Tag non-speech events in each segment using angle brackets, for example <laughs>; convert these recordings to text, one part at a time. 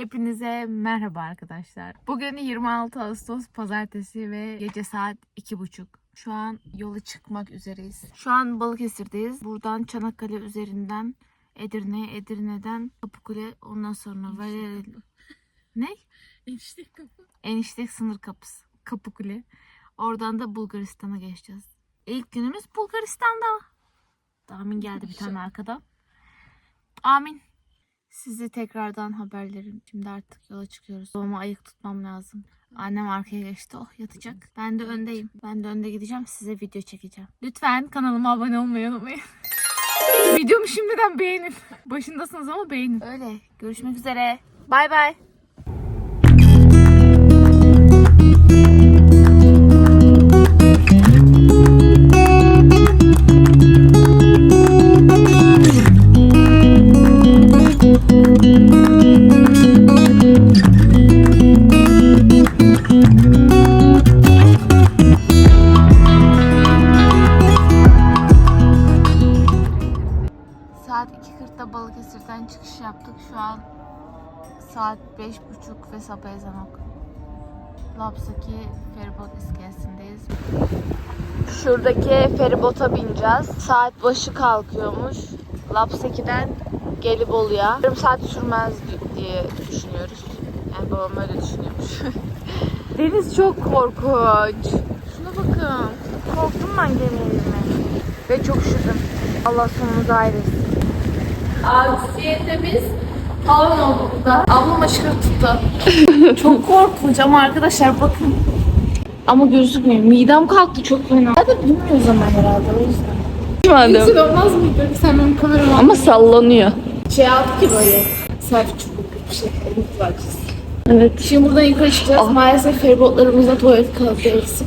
Hepinize merhaba arkadaşlar. Bugün 26 Ağustos pazartesi ve gece saat 2.30. Şu an yola çıkmak üzereyiz. Şu an Balıkesir'deyiz. Buradan Çanakkale üzerinden Edirne, Edirne'den Kapıkule, ondan sonra Valeriye... Ne? Enişte kapı. Eniştek sınır kapısı. Kapıkule. Oradan da Bulgaristan'a geçeceğiz. İlk günümüz Bulgaristan'da. Amin geldi bir tane arkadan. Amin. Sizi tekrardan haberlerim. Şimdi artık yola çıkıyoruz. Babama ayık tutmam lazım. Annem arkaya geçti. Oh yatacak. Ben de öndeyim. Ben de önde gideceğim. Size video çekeceğim. Lütfen kanalıma abone olmayı unutmayın. <laughs> Videomu şimdiden beğenin. Başındasınız ama beğenin. Öyle. Görüşmek üzere. Bay bay. Ve okunuyor. Lapsaki feribot iskelesindeyiz. Şuradaki feribota bineceğiz. Saat başı kalkıyormuş. Lapsaki'den Gelibolu'ya. Yarım saat sürmez diye düşünüyoruz. Yani babam öyle düşünüyormuş. <laughs> Deniz çok korkunç. Şuna bakın. Korktum ben gemiye. Ve çok üşüdüm. Allah sonumuzu ayırsın. Aksiyetimiz burada. Ablam aşırı tuttu. <laughs> çok ama arkadaşlar bakın. Ama gözükmüyor. Midem kalktı çok fena. Zaten bilmiyoruz ama herhalde o yüzden. Sen olmaz mıydı? Sen benim kameramı Ama sallanıyor. şey aldık ki böyle. Selfie çubukluk bir şey. Umut vereceğiz. Evet. Şimdi buradan yukarı çıkacağız. Maalesef feribotlarımızda tuvalet kağıdı eksik.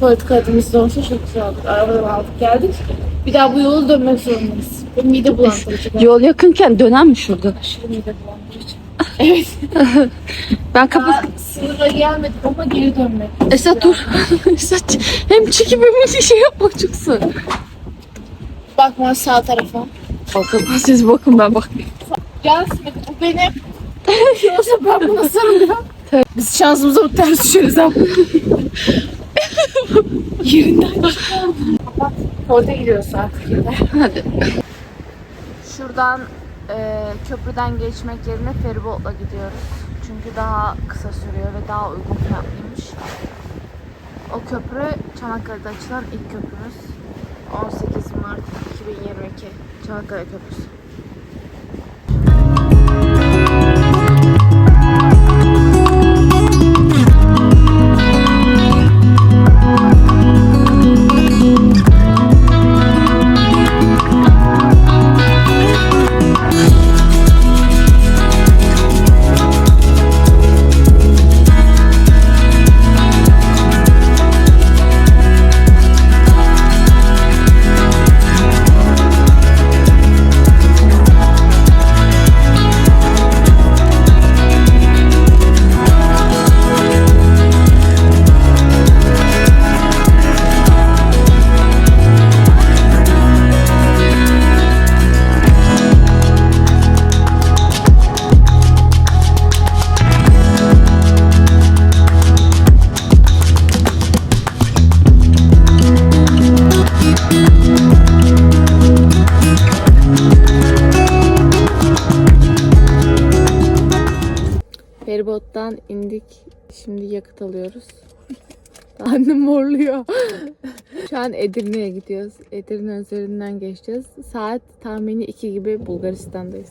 Tuvalet kağıdımız da olsa çok güzel olur. Arabadan aldık geldik. Bir daha bu yolu dönmek zorundayız. Benim mide bulandırıcı. Yol yakınken dönen mi şurada? Aşırı mide bulandırıcı. Evet. <laughs> Ben kapat... Daha sınıra gelmedik ama geri dönmek. Esat dur. <laughs> Esat hem çekip hem şey yapma çoksun. Bakma sağ tarafa. Bakın siz bakın ben bak. Gelsin bu benim. Yoksa ben buna sarılıyorum. Biz şansımıza bu ters düşeriz ha. <laughs> Yerinden. Kapat. Orada gidiyoruz artık. Hadi. Şuradan e, köprüden geçmek yerine feribotla gidiyoruz. Çünkü daha kısa sürüyor ve daha uygun fiyatlıymış. O köprü Çanakkale'de açılan ilk köprümüz. 18 Mart 2022 Çanakkale Köprüsü. Feribottan indik. Şimdi yakıt alıyoruz. <laughs> Annem morluyor. Şu an Edirne'ye gidiyoruz. Edirne üzerinden geçeceğiz. Saat tahmini 2 gibi Bulgaristan'dayız.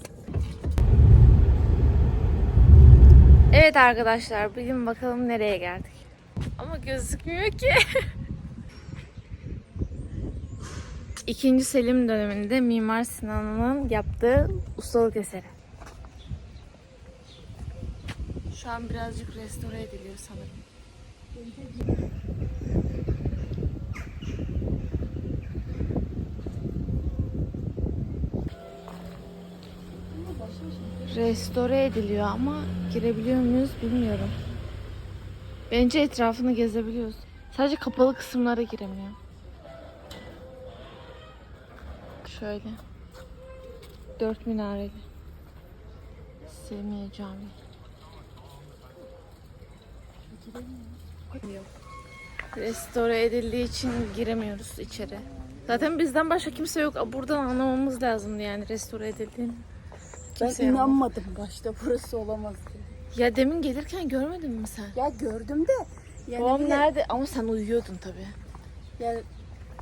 Evet arkadaşlar bugün bakalım nereye geldik. Ama gözükmüyor ki. <laughs> İkinci Selim döneminde Mimar Sinan'ın yaptığı ustalık eseri. Şu an birazcık restore ediliyor sanırım. Restore ediliyor ama girebiliyor muyuz bilmiyorum. Bence etrafını gezebiliyoruz. Sadece kapalı kısımlara giremiyor. Şöyle. Dört minareli. Selimiye Camii. Restore edildiği için giremiyoruz içeri. Zaten bizden başka kimse yok. Buradan anlamamız lazımdı yani restore edildiğini. Ben Kimse yok. inanmadım başta burası olamaz diye. Ya demin gelirken görmedin mi sen? Ya gördüm de yani Babam bir de- nerede? Ama sen uyuyordun tabii. yani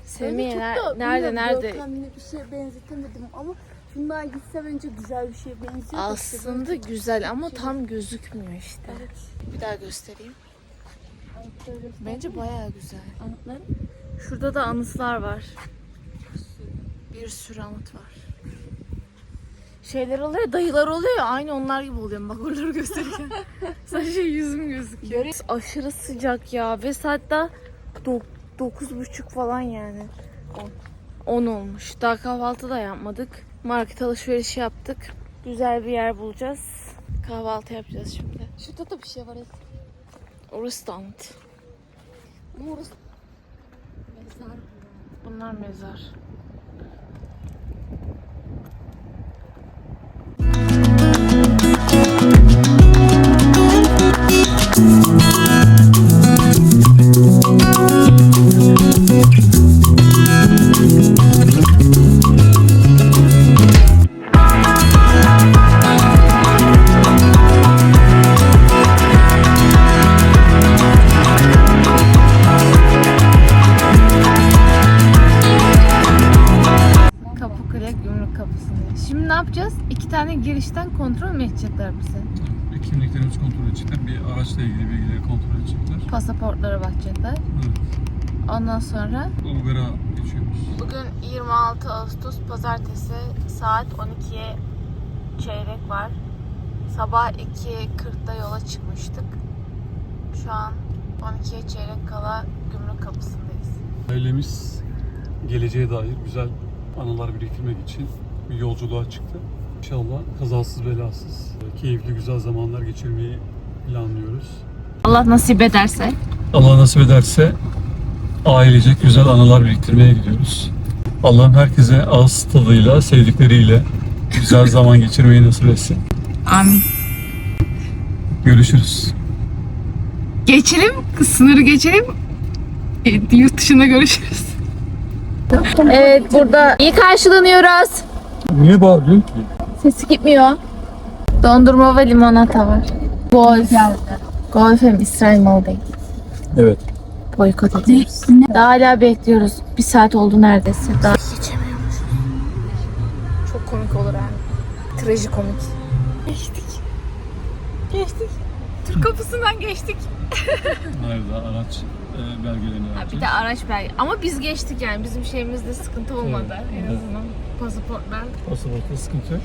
Semih ner- da nerede nerede? görkemli bir şeye benzetemedim ama şundan gitse bence güzel bir şeye benziyor. Aslında güzel ama tam gözükmüyor işte. Evet. Bir daha göstereyim. Bence bayağı güzel. Anıtları Şurada da anıtlar var. Bir sürü anıt var. Şeyler oluyor, dayılar oluyor ya, aynı onlar gibi oluyorum bak oraları gösterirken. <laughs> Sadece yüzüm gözüküyor. Aşırı sıcak ya ve saat daha do- dokuz buçuk falan yani. 10 olmuş. Daha kahvaltı da yapmadık. Market alışverişi yaptık. Güzel bir yer bulacağız. Kahvaltı yapacağız şimdi. Şurada da bir şey var. Orası da mezar bu. Bunlar mezar. Bakacaklar. Evet. Ondan sonra Bulgar'a geçiyoruz. Bugün 26 Ağustos Pazartesi saat 12'ye çeyrek var. Sabah 2.40'da yola çıkmıştık. Şu an 12'ye çeyrek kala Gümrük Kapısı'ndayız. Ailemiz geleceğe dair güzel anılar biriktirmek için bir yolculuğa çıktı. İnşallah kazasız belasız, keyifli güzel zamanlar geçirmeyi planlıyoruz. Allah nasip ederse. Allah nasip ederse ailecek güzel anılar biriktirmeye gidiyoruz. Allah'ım herkese ağız tadıyla, sevdikleriyle güzel zaman geçirmeyi nasip etsin. Amin. Görüşürüz. Geçelim, sınırı geçelim. E, Yurt dışında görüşürüz. Evet burada iyi karşılanıyoruz. Niye bağırıyorsun ki? Sesi gitmiyor. Dondurma ve limonata var. Golf. Golf hem İsrail malı değil. Evet. Boykot ediyoruz. Daha hala bekliyoruz. Bir saat oldu neredeyse. Daha geçemiyormuş. Çok komik olur yani. Trajikomik. Geçtik. Geçtik. Türk kapısından geçtik. Nerede araç e, belgelerini Ha, bir de araç belge. Ama biz geçtik yani. Bizim şeyimizde sıkıntı olmadı. En Evet. azından pasaportlar. Pasaportta sıkıntı yok.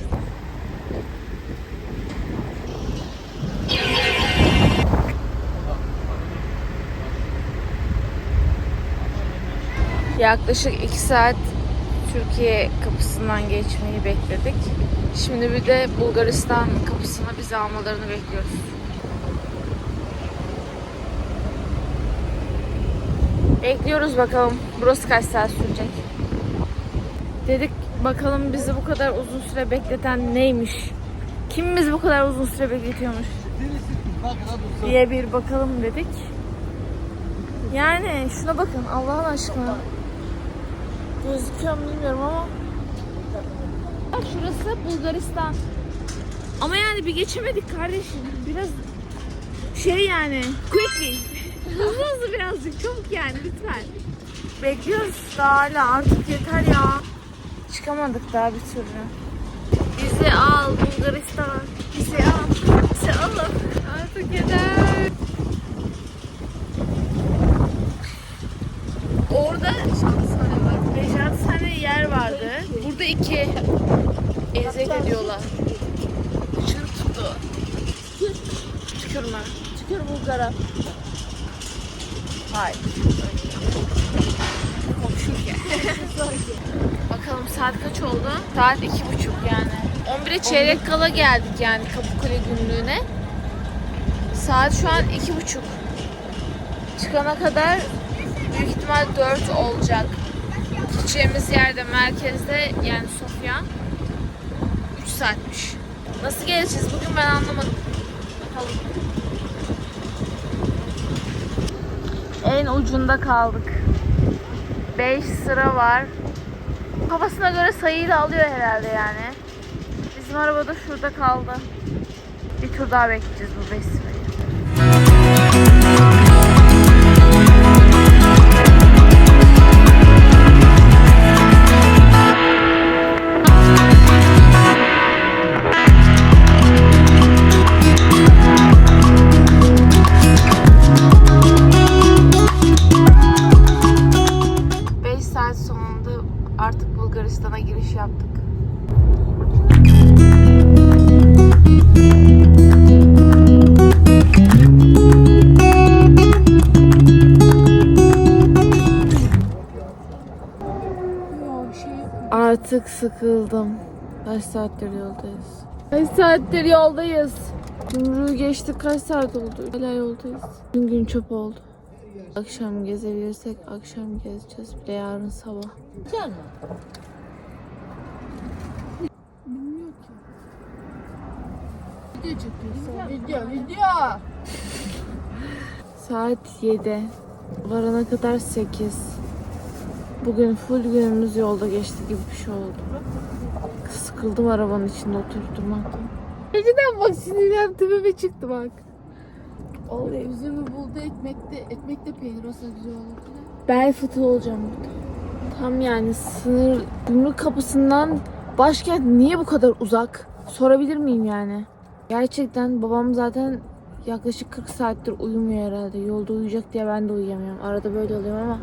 Yaklaşık 2 saat Türkiye kapısından geçmeyi bekledik. Şimdi bir de Bulgaristan kapısına bizi almalarını bekliyoruz. Bekliyoruz bakalım. Burası kaç saat sürecek? Dedik bakalım bizi bu kadar uzun süre bekleten neymiş? Kim bizi bu kadar uzun süre bekletiyormuş? diye bir bakalım dedik. Yani şuna bakın Allah'ın aşkına. Gözüküyor mu bilmiyorum ama. Bak şurası Bulgaristan. Ama yani bir geçemedik kardeşim. Biraz şey yani quickly. Hızlı <laughs> hızlı birazcık çabuk yani lütfen. Bekliyoruz daha hala artık yeter ya. Çıkamadık daha bir türlü. Bizi al Bulgaristan. Bizi al. Bizi alın. Artık yeter. Orada 5-6 tane yer vardı. Burada iki eziyet ediyorlar. Çır tuttu. Tükürme. Tükür Bulgar'a. Hayır. Komşu ki. <laughs> Bakalım saat kaç oldu? Saat iki buçuk yani. 11'e çeyrek kala geldik yani Kapıkule günlüğüne. Saat şu an iki buçuk. Çıkana kadar büyük ihtimal 4 olacak. Gideceğimiz yerde merkezde yani Sofya 3 saatmiş. Nasıl geleceğiz bugün ben anlamadım. Bakalım. ucunda kaldık. 5 sıra var. Kafasına göre sayıyla alıyor herhalde yani. Bizim araba da şurada kaldı. Bir tur daha bekleyeceğiz bu 5 Artık sıkıldım. Kaç saattir yoldayız? Kaç saattir yoldayız? Gümrüğü geçtik kaç saat oldu? Hala yoldayız. Gün gün çöp oldu. Akşam gezebilirsek akşam gezeceğiz. Bir de yarın sabah. Video video. Saat 7. Varana kadar 8. Bugün full günümüz yolda geçti gibi bir şey oldu. Sıkıldım arabanın içinde oturup durmaktan. Eciden bak sinirlerim tepeme çıktı bak. Orada üzümü buldu ekmekte, ekmekte peynir olsa güzel olur. Bel fıtığı olacağım burada. Tam yani sınır gümrük kapısından başkent niye bu kadar uzak? Sorabilir miyim yani? Gerçekten babam zaten yaklaşık 40 saattir uyumuyor herhalde. Yolda uyuyacak diye ben de uyuyamıyorum. Arada böyle oluyor ama.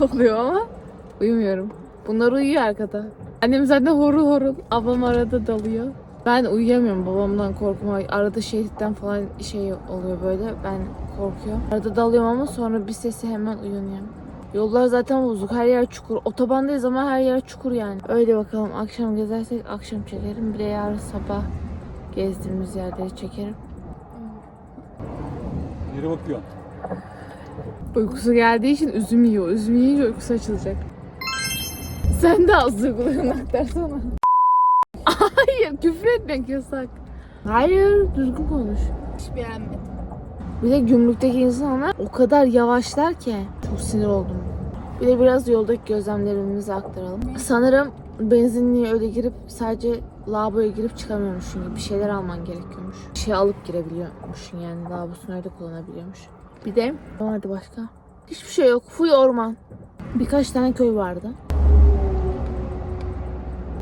<laughs> oluyor ama uyumuyorum. Bunlar uyuyor arkada. Annem zaten horul horul. Ablam arada dalıyor. Ben uyuyamıyorum babamdan korkma. Arada şehitten falan şey oluyor böyle. Ben korkuyorum. Arada dalıyorum ama sonra bir sesi hemen uyanıyorum. Yollar zaten bozuk. Her yer çukur. Otobandayız ama her yer çukur yani. Öyle bakalım. Akşam gezersek akşam çekerim. Bir de yarın sabah gezdiğimiz yerleri çekerim. Yere bakıyor. Uykusu geldiği için üzüm yiyor. Üzüm yiyince uykusu açılacak. Sen de az duygularını aktarsana. Hayır küfür etmek yasak. Hayır düzgün konuş. Hiç beğenmedim. Bir de gümrükteki insanlar o kadar yavaşlar ki. Çok sinir oldum. Bir de biraz yoldaki gözlemlerimizi aktaralım. Sanırım benzinliğe öyle girip sadece lavaboya girip çıkamıyormuşsun gibi bir şeyler alman gerekiyormuş. Bir şey alıp girebiliyormuşsun yani lavabosunu öyle kullanabiliyormuş. Bir de ne vardı başka? Hiçbir şey yok. Full orman. Birkaç tane köy vardı.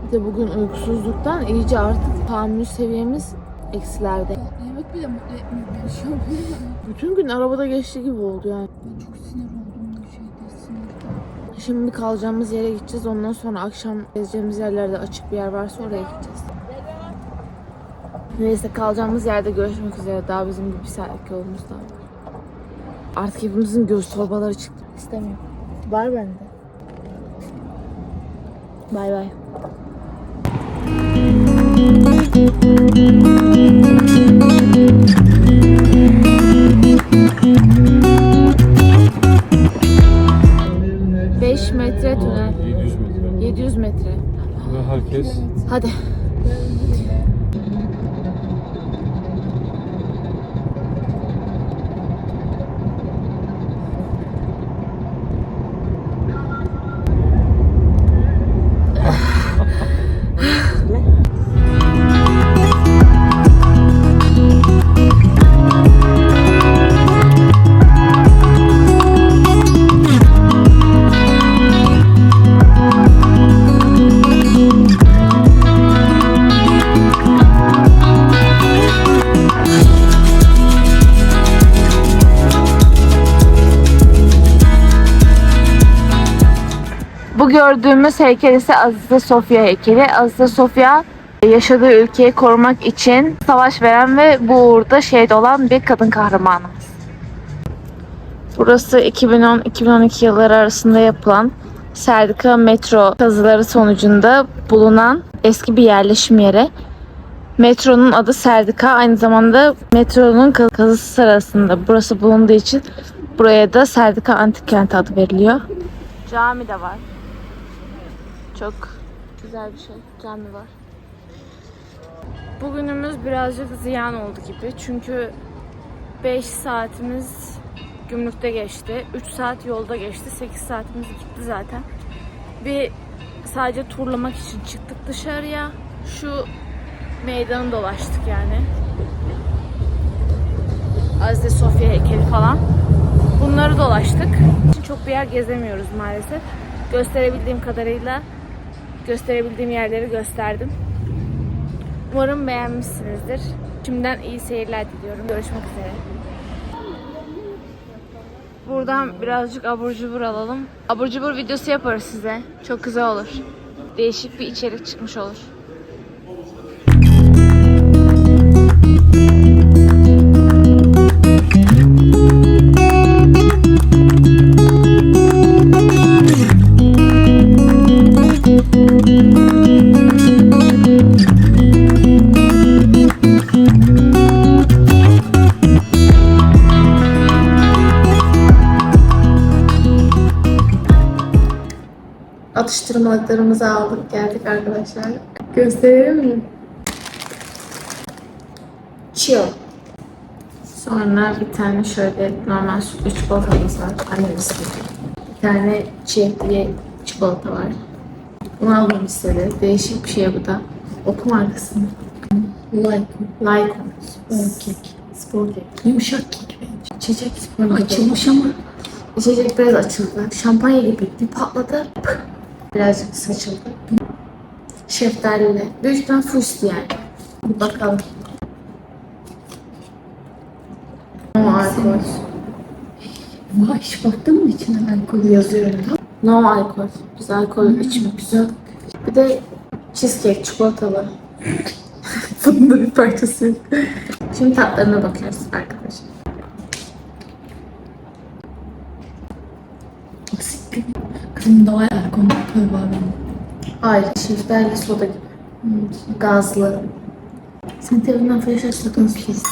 Bir de bugün uykusuzluktan iyice artık tahammül seviyemiz eksilerde. Yemek bile mutlu etmiyor beni şu an. Bütün gün arabada geçti gibi oldu yani. Ben çok sinir oldum bu şeyde sinirden. Şimdi kalacağımız yere gideceğiz. Ondan sonra akşam gezeceğimiz yerlerde açık bir yer varsa oraya gideceğiz. Neyse kalacağımız yerde görüşmek üzere. Daha bizim bir, bir saatlik yolumuz daha var. Artık hepimizin göğüs torbaları çıktı. İstemiyorum. Var bende. Bay bay. Beş metre tünel. 700 metre. 700 metre. Ve herkes Hadi. Gördüğümüz heykel ise Azize Sofya heykeli. Azize Sofya yaşadığı ülkeyi korumak için savaş veren ve bu uğurda şehit olan bir kadın kahramanımız. Burası 2010-2012 yılları arasında yapılan Serdika metro kazıları sonucunda bulunan eski bir yerleşim yeri. Metronun adı Serdika. Aynı zamanda metronun kaz- kazısı sırasında burası bulunduğu için buraya da Serdika Antik Kent adı veriliyor. Cami de var. Çok güzel bir şey. Cami var. Bugünümüz birazcık ziyan oldu gibi. Çünkü 5 saatimiz gümrükte geçti. 3 saat yolda geçti. 8 saatimiz gitti zaten. Bir sadece turlamak için çıktık dışarıya. Şu meydanı dolaştık yani. Azize Sofya heykeli falan. Bunları dolaştık. Çok bir yer gezemiyoruz maalesef. Gösterebildiğim kadarıyla gösterebildiğim yerleri gösterdim. Umarım beğenmişsinizdir. Şimdiden iyi seyirler diliyorum. Görüşmek üzere. Buradan birazcık abur cubur alalım. Abur cubur videosu yaparız size. Çok güzel olur. Değişik bir içerik çıkmış olur. Atıştırmalıklarımızı aldık geldik arkadaşlar. Gösterelim mi? Chill. Sonra bir tane şöyle normal sütlü çikolatamız var. Annemiz gibi. Bir tane çilekli çikolata var. Bunu almamı istedi. Değişik bir şey bu da. Oku markasını. Like. Like. Spor kek. Spor kek. Yumuşak kek bence. İçecek açılmış ama. İçecek biraz açıldı. Şampanya gibi bir patladı. Pıh. Birazcık saçıldı. Şeftalili. Büyük ihtimal fusti yani. Bakalım. No alkol. Vay baktın mı içine alkol? Yazıyorum. No alkol. Biz alkol içmiyoruz. Bir de cheesecake çikolatalı. <laughs> Bunun da bir parçası. Şimdi tatlarına bakıyoruz arkadaşlar. Asit gibi. Kızım daha var benim. Hayır, şeftali soda gibi. Gazlı. Sen televizyondan flash açtın pis.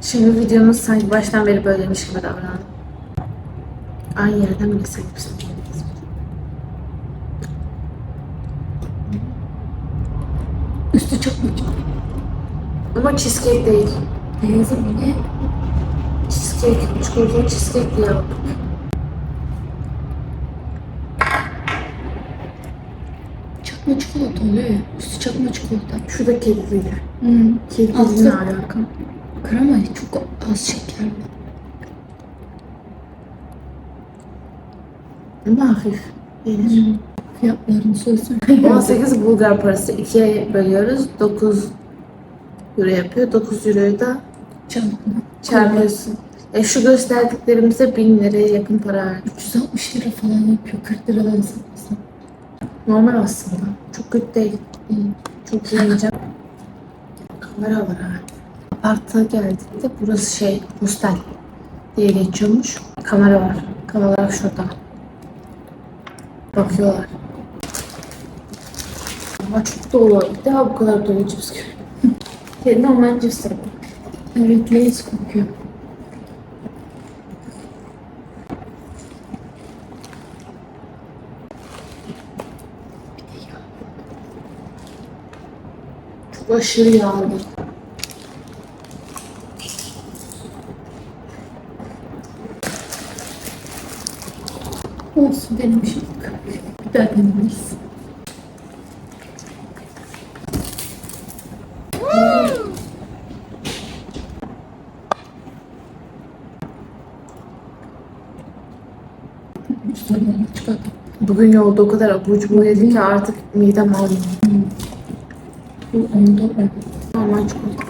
Şimdi videomuz sanki baştan beri böyleymiş gibi davranalım. Aynı yerden mi gitsek? Üstü çok çok? Ama cheesecake değil. Beyazı bu ne? Cheesecake, çikolatalı cheesecake diye aldık. Çakma çikolata oluyor ya. Üstü çakma çikolata. Şurada kediliyle. Hı. Kediliyle Altı- ne alaka? Krema çok az şekerli. Ama hafif. Yenir. Fiyatlarını söylesene. <laughs> 18 Bulgar parası. ikiye bölüyoruz. 9 euro yapıyor. 9 euroyu da Çarpma. çarpıyorsun. E şu gösterdiklerimize 1000 liraya yakın para verdik. 360 lira falan yapıyor. 40 liradan satmasın. Normal aslında. Çok kötü değil. İyi. Çok iyi yiyeceğim. Kamera var ha. Aparta geldik de burası şey hostel diye geçiyormuş. Kamera var. Kameralar şurada. Bakıyorlar. Ama çok dolu. İlk defa bu kadar dolu cips görüyorum. Kendi normal cipsleri bu. Evet, Lay's kokuyor. Aşırı yağlı. Olsun benim için. Bir daha denemeyiz. Bugün yolda o kadar abur cubur yedim ki artık midem almıyor. Bu onda o. Normal çikolata.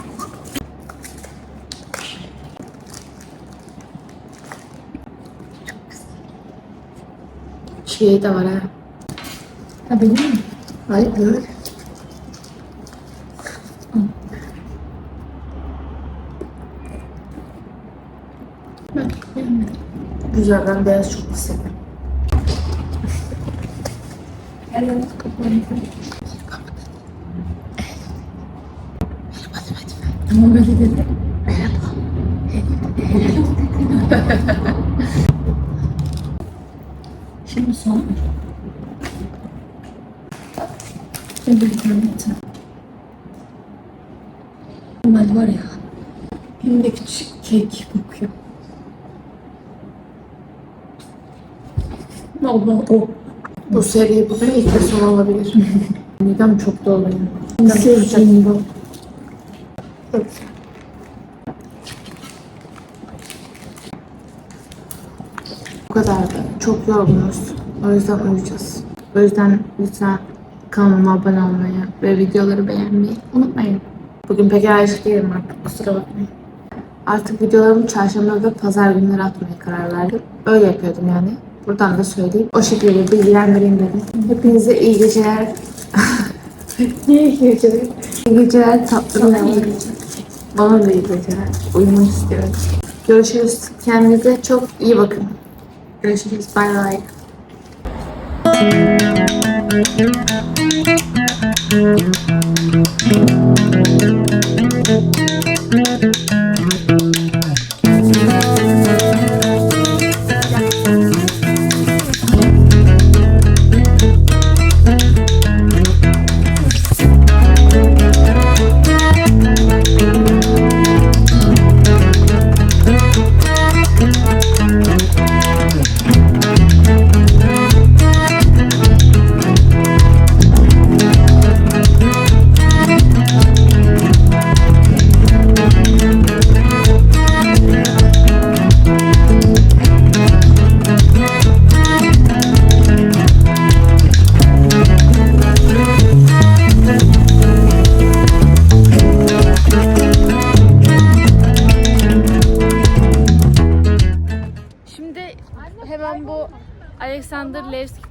Şey de var ha. Ha benim mi? Hayır beğenmedim. Güzel ben beyaz çok seviyorum. Her öyle dedi. Şimdi son. Şimdi bir tane Bunlar var ya. Hem de küçük kek kokuyor. Allah o. Bu seri bugün ilk son olabilir. <laughs> Midem çok dolu benim. Sevdiğim bu. Güzel. Bu kadar da. Çok yorgunuz. O yüzden uyuyacağız. O yüzden lütfen kanalıma abone olmayı ve videoları beğenmeyi unutmayın. Bugün pek enerjik değilim artık. Kusura bakmayın. Artık videolarımı çarşamba ve pazar günleri atmaya karar verdim. Öyle yapıyordum yani. Buradan da söyleyeyim. O şekilde bilgilendireyim dedim. Hepinize iyi geceler. <laughs> İyi geceler? İyi geceler tatlı iyi geceler. Bana da iyi geceler. Uyumak istiyorum. Görüşürüz. Kendinize çok iyi bakın. Görüşürüz. Bay bay. Şimdi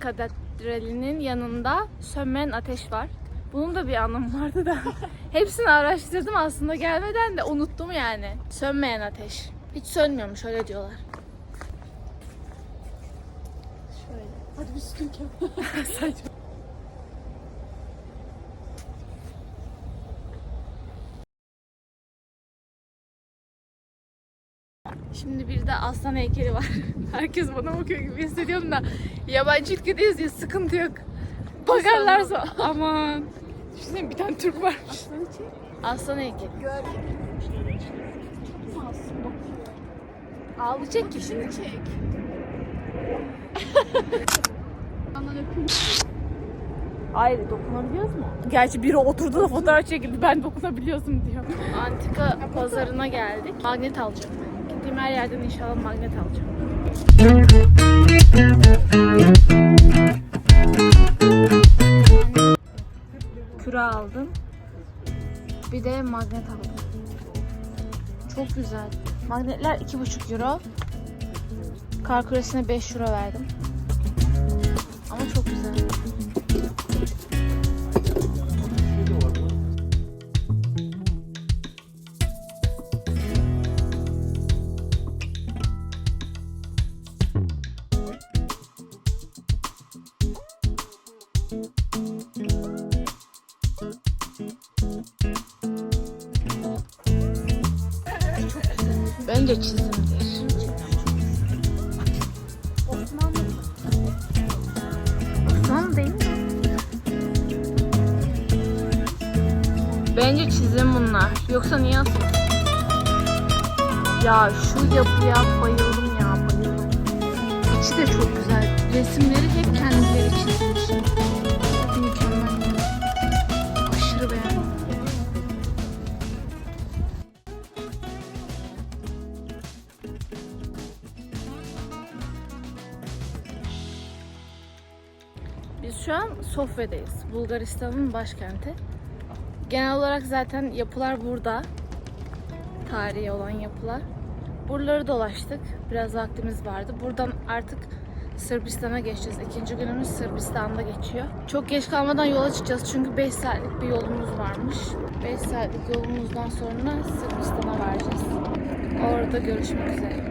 Katedrali'nin yanında sönmeyen ateş var. Bunun da bir anlamı vardı da. <laughs> Hepsini araştırdım aslında gelmeden de unuttum yani. Sönmeyen ateş. Hiç sönmüyormuş öyle diyorlar. Hadi bir sütun <laughs> Şimdi bir de aslan heykeli var. <laughs> Herkes bana bakıyor gibi hissediyorum da yabancı ülkedeyiz ya sıkıntı yok. Bakarlarsa aman. Düşünsene bir tane Türk var. Aslan heykeli. Ağlayacak ki şimdi çek. <laughs> Hayır dokunabiliyoruz mu? Gerçi biri oturdu da fotoğraf çekildi ben dokunabiliyorsun diyor. Antika pazarına geldik. Magnet alacağım. Gittiğim her yerden inşallah magnet alacağım. Küre aldım. Bir de magnet aldım. Çok güzel. Magnetler 2,5 euro. Kar küresine 5 euro verdim. Yapıya bayıldım ya bayıldım. İçi de çok güzel. Resimleri hep kendileri çizmiş. Mükemmel. Aşırı beğendim. Biz şu an Sofya'dayız. Bulgaristan'ın başkenti. Genel olarak zaten yapılar burada. Tarihi olan yapılar. Buraları dolaştık. Biraz vaktimiz vardı. Buradan artık Sırbistan'a geçeceğiz. İkinci günümüz Sırbistan'da geçiyor. Çok geç kalmadan yola çıkacağız çünkü 5 saatlik bir yolumuz varmış. 5 saatlik yolumuzdan sonra Sırbistan'a varacağız. Orada görüşmek üzere.